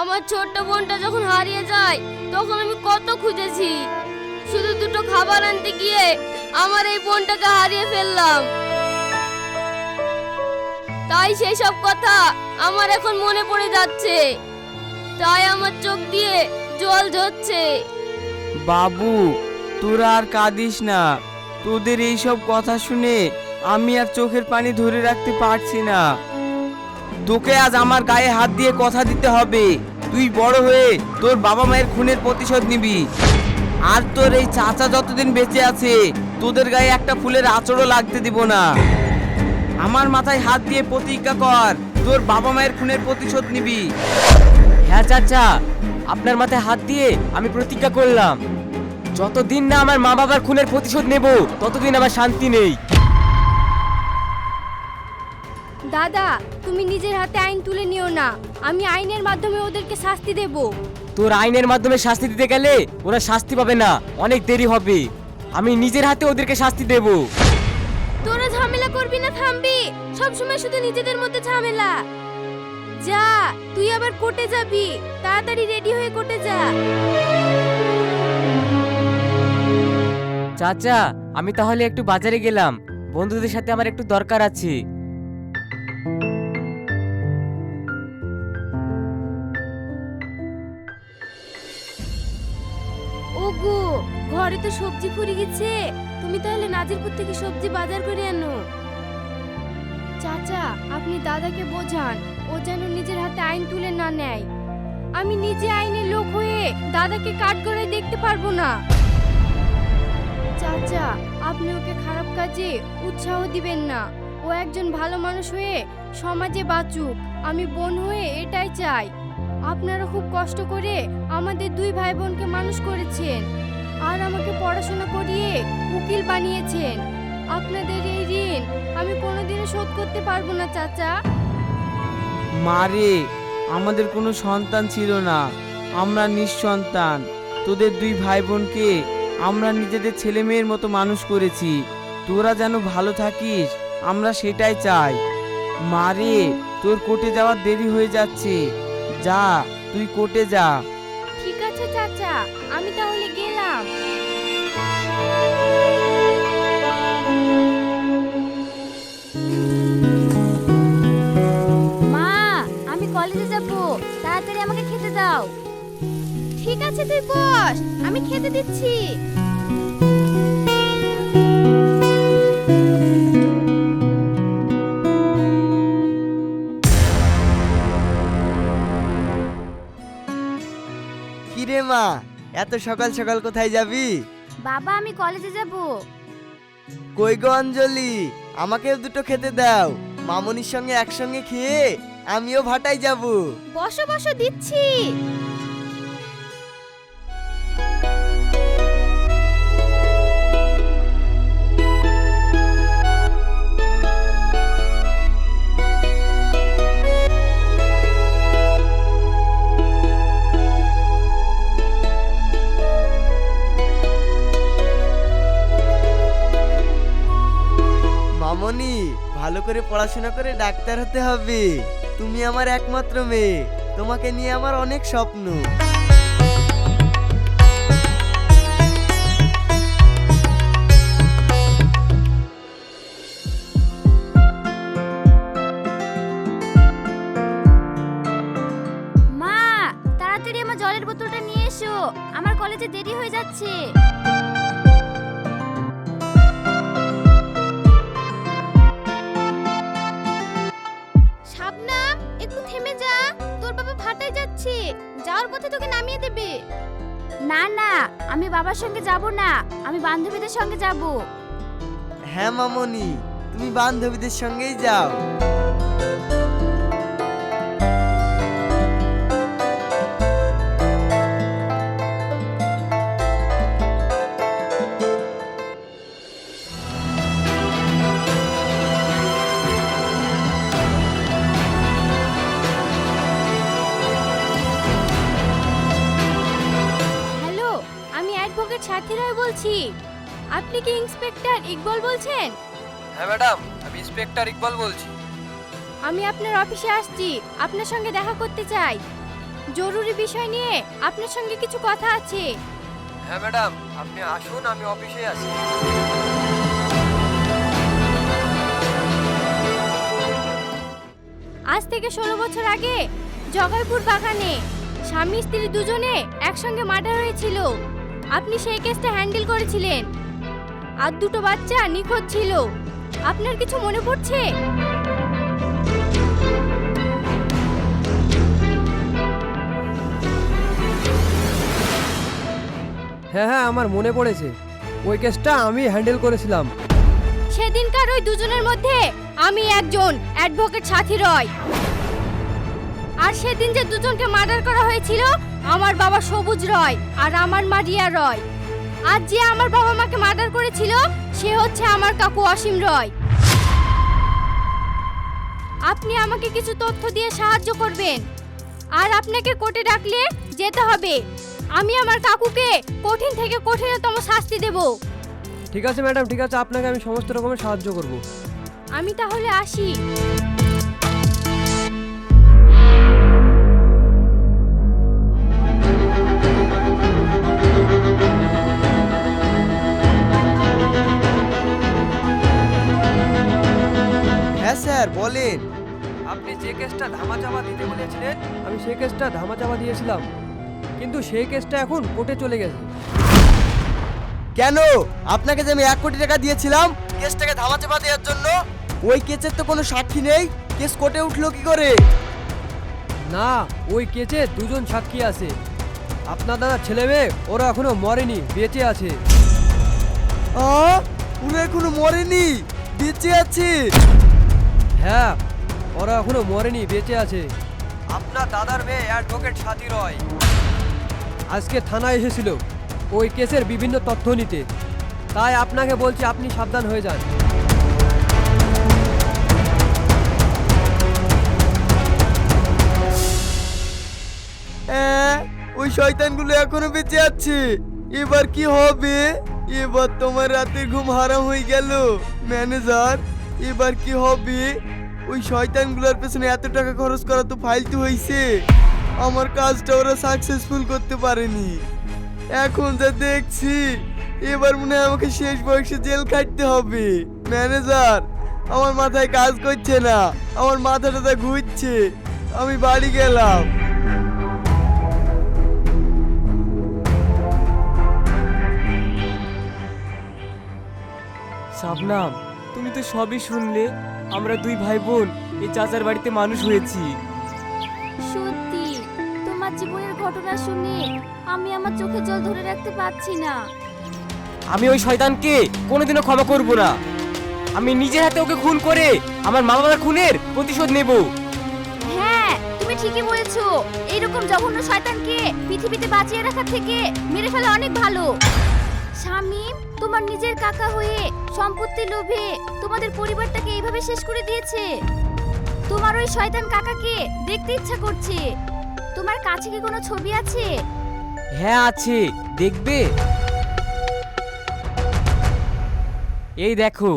আমার ছোট্ট বোনটা যখন হারিয়ে যায়, তখন আমি কত খুঁজেছি। শুধু দুটো খাবার আনতে গিয়ে আমার এই বোনটাকে হারিয়ে ফেললাম। তাই সেই সব কথা আমার এখন মনে পড়ে যাচ্ছে। তাই আমার চোখ দিয়ে জল ঝরছে। বাবু, তোরা আর কাঁদিস না। তোদের এইসব কথা শুনে আমি আর চোখের পানি ধরে রাখতে পারছি না। তোকে আজ আমার গায়ে হাত দিয়ে কথা দিতে হবে। তুই বড় হয়ে তোর বাবা মায়ের খুনের প্রতিশোধ নিবি। আর তোর এই চাচা যতদিন বেঁচে আছে, তোদের গায়ে একটা ফুলের আঁচড়ও লাগতে দিব না। আমার মাথায় হাত দিয়ে প্রতিজ্ঞা কর, তোর বাবা মায়ের খুনের প্রতিশোধ নিবি। হ্যাঁ চাচা, আপনার মাথায় হাত দিয়ে আমি প্রতিজ্ঞা করলাম। যতদিন না আমার মা বাবার খুনের প্রতিশোধ নেব, ততদিন আমার শান্তি নেই। দাদা তুমি নিজের হাতে আইন তুলে নিও না। আমি আইনের মাধ্যমে ওদেরকে শাস্তি দেব। তোর আইনের মাধ্যমে শাস্তি দিতে গেলে ওরা শাস্তি পাবে না। অনেক দেরি হবে। আমি নিজের হাতে ওদেরকে শাস্তি দেব। তোরা ঝামেলা করবি না থামবি। সব সময় শুধু নিজেদের মধ্যে ঝামেলা। যা তুই আবার কোর্টে যাবি। তাড়াতাড়ি রেডি হয়ে কোর্টে যা। চাচা আমি তাহলে একটু বাজারে গেলাম। বন্ধুদের সাথে আমার একটু দরকার আছে। তো সবজি ফুরিয়ে গেছে। তুমি তাহলে নাজিরপুর থেকে সবজি বাজার করে আনো। চাচা, আপনি দাদাকে বোঝান। ও যেন নিজের হাতে আইন তুলে না নেয়। আমি নিজে আইনের লোক হয়ে দাদাকে কাঠগড়ায় দেখতে পারব না। চাচা, আপনি ওকে খারাপ কাজে উৎসাহ দিবেন না। ও একজন ভালো মানুষ হয়ে সমাজে বাঁচুক। আমি বোন হয়ে এটাই চাই। আপনারা খুব কষ্ট করে আমাদের দুই ভাই বোনকে মানুষ করেছেন। আর আমাকে পড়াশোনা করিয়ে উকিল বানিয়েছেন। আপনাদের এই ঋণ আমি কোনোদিনও শোধ করতে পারব না, চাচা। মারে আমাদের কোনো সন্তান ছিল না। আমরা নিঃসন্তান। তোদের দুই ভাই বোনকে আমরা নিজেদের ছেলে মেয়ের মতো মানুষ করেছি। তোরা যেন ভালো থাকিস, আমরা সেটাই চাই। মারে তোর কোর্টে যাওয়ার দেরি হয়ে যাচ্ছে। যা, তুই কোর্টে যা। চাচা আমি তাহলে গেলাম। মা, আমি কলেজে যাব। তাড়াতাড়ি আমাকে খেতে দাও। ঠিক আছে, তুই বস। আমি খেতে দিচ্ছি। কিরে মা? এত সকাল সকাল কোথায় যাবি? বাবা আমি কলেজে যাব। কই গো অঞ্জলি? আমাকেও দুটো খেতে দাও। মামনির সঙ্গে একসঙ্গে খেয়ে আমিও ভাটাই যাব। বসো বসো দিচ্ছি। ভালো করে পড়াশোনা করে ডাক্তার হতে হবে। তুমি আমার একমাত্র মেয়ে। তোমাকে নিয়ে আমার অনেক স্বপ্ন। বাবার সঙ্গে যাব না আমি বান্ধবীদের সঙ্গে যাব। হ্যাঁ মামনি তুমি বান্ধবীদের সঙ্গেই যাও। আপনি কি ইন্সপেক্টর ইকবল বলছেন? হ্যাঁ ম্যাডাম আমি ইন্সপেক্টর ইকবাল বলছি। আমি আপনার অফিসে আসছি আপনার সঙ্গে দেখা করতে চাই। জরুরি বিষয় নিয়ে আপনার সঙ্গে কিছু কথা আছে। হ্যাঁ ম্যাডাম আপনি আসুন আমি অফিসে আছি। আজ থেকে ষোলো বছর আগে জগাইপুর বাগানে স্বামী স্ত্রী দুজনে একসঙ্গে মার্ডার হয়েছিল। আপনি সেই কেসটা হ্যান্ডেল করেছিলেন। আর দুটো বাচ্চা নিখোঁজ ছিল। আপনার কিছু মনে পড়ছে? হ্যাঁ হ্যাঁ আমার মনে পড়েছে। ওই কেসটা আমি হ্যান্ডেল করেছিলাম। সেদিনকার ওই দুজনের মধ্যে আমি একজন অ্যাডভোকেট সাথী রয়। আর সেদিন যে দুজনকে মার্ডার করা হয়েছিল আমার বাবা সবুজ রয় আর আমার মা রিয়া রয়। আর যে আমার বাবা মাকে মার্ডার করেছিল সে হচ্ছে আমার কাকু অসীম রয়। আপনি আমাকে কিছু তথ্য দিয়ে সাহায্য করবেন। আর আপনাকে কোর্টে ডাকলে যেতে হবে। আমি আমার কাকুকে কঠিন থেকে কঠিনতম শাস্তি দেবো। ঠিক আছে ম্যাডাম ঠিক আছে। আপনাকে আমি সমস্ত রকমের সাহায্য করব। আমি তাহলে আসি। কেসটা ধামাচাপা দিতে বলেছিলেন আমি সেই কেসটা ধামাচাপা দিয়েছিলাম। কিন্তু সেই কেসটা এখন কোর্টে চলে গেছে। কেন? আপনাকে যে আমি এক কোটি টাকা দিয়েছিলাম কেসটাকে ধামাচাপা দেওয়ার জন্য ওই কেসের তো কোনো সাক্ষী নেই। কেস কোর্টে উঠল কি করে? না ওই কেসে দুজন সাক্ষী আছে। আপনার দাদা ছেলে মেয়ে ওরা এখনও মরেনি বেঁচে আছে। আ? উনি এখনও মরেনি? বেঁচে আছে? হ্যাঁ ওরা এখনও মরেনি বেঁচে আছে। আপনার দাদার মেয়ে অ্যাডভোকেট সাথী রয়। আজকে থানায় এসেছিল। ওই কেসের বিভিন্ন তথ্য নিতে। তাই আপনাকে বলছি আপনি সাবধান হয়ে যান। হ্যাঁ ওই শয়তানগুলো এখনও বেঁচে আছে। এবার কি হবে? এবার তোমার রাতের ঘুম হারাম হয়ে গেল ম্যানেজার। এবার কি হবে? ওই শয়তানগুলোর পেছনে এত টাকা খরচ করা তো ফালতু হয়েছে আমার কাজটা ওরা সাকসেসফুল করতে পারেনি। এখন যা দেখছি, এবার মনে হয় আমাকে শেষ বয়সে জেল কাটতে হবে। ম্যানেজার, আমার মাথায় কাজ করছে না, আমার মাথাটা তা ঘুরছে, আমি বাড়ি গেলাম। শাবনাম, তুমি তো সবই শুনলে। আমরা দুই ভাই বোন এই চাচার বাড়িতে মানুষ হয়েছি। সত্যি? তোমার জীবনের ঘটনা শুনে আমি আমার চোখে জল ধরে রাখতে পারছি না। আমি ওই শয়তানকে কোনোদিনও ক্ষমা করব না। আমি নিজের হাতে ওকে খুন করে আমার মা বাবার খুনের প্রতিশোধ নেব। হ্যাঁ তুমি ঠিকই বলেছ। এইরকম জঘন্য শয়তানকে পৃথিবীতে বাঁচিয়ে রাখার থেকে মেরে ফেলা অনেক ভালো। শামিম তোমার নিজের কাকা হয়ে সম্পত্তি লোভে তোমাদের পরিবারটাকে এইভাবে শেষ করে দিয়েছে। তোমার ওই শয়তান কাকাকে দেখতে ইচ্ছা করছে। তোমার কাছে কি কোনো ছবি আছে? হ্যাঁ আছে। দেখবে? এই দেখো।